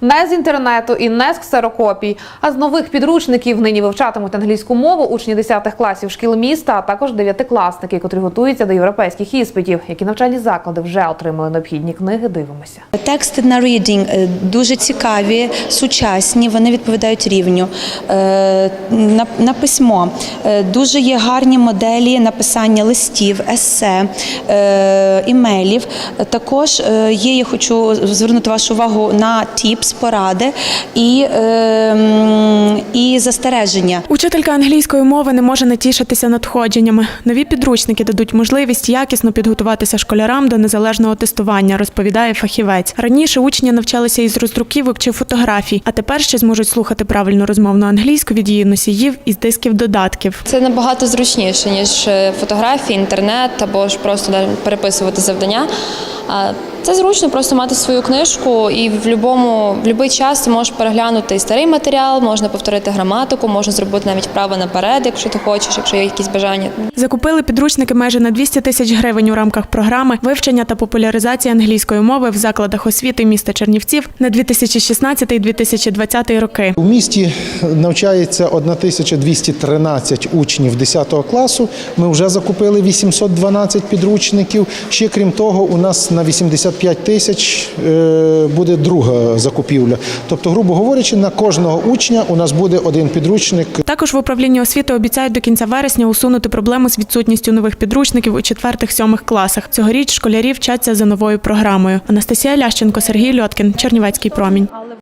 Не з інтернету і не з ксерокопій, а з нових підручників нині вивчатимуть англійську мову учні 10 класів шкіл міста, а також дев'ятикласники, котрі готуються до європейських іспитів. Які навчальні заклади вже отримали необхідні книги. Дивимося. Тексти на reading е, дуже цікаві, сучасні, вони відповідають рівню. Е, На, письмо Е, дуже є гарні моделі написання листів, есе, імейлів. Також є, я хочу звернути вашу увагу на тіпс, поради і, е, і застереження. Учителька англійської мови не може натішитися надходженнями. Нові підручники дадуть можливість якісно підготуватися школярам до незалежного тестування, розповідає фахівець. Раніше учні навчалися із роздруківок чи фотографій, а тепер ще зможуть слухати правильну розмовну англійську від її носіїв із дисків додатків. Це набагато зручніше, ніж е, фотографії, інтернет або ж просто переписувати завдання. А Це зручно просто мати свою книжку, і в будь-якому в будь-який час ти можеш переглянути і старий матеріал, можна повторити граматику, можна зробити навіть вправи наперед, якщо ти хочеш, якщо є якісь бажання. Закупили підручники майже на 200 тисяч гривень у рамках програми вивчення та популяризації англійської мови в закладах освіти міста Чернівців на 2016-2020 роки. У місті навчається 1213 учнів 10 класу. Ми вже закупили 812 підручників. Ще крім того, у нас на 85 тисяч е, буде друга закупівля. Тобто, грубо говорячи, на кожного учня у нас буде один підручник Також в управлінні освіти обіцяють до кінця вересня усунути проблему з відсутністю нових підручників у четвертих-сьомих класах. Цьогоріч школярі вчаться за новою програмою. Анастасія Лященко, Сергій Льоткін, Чернівецький промінь.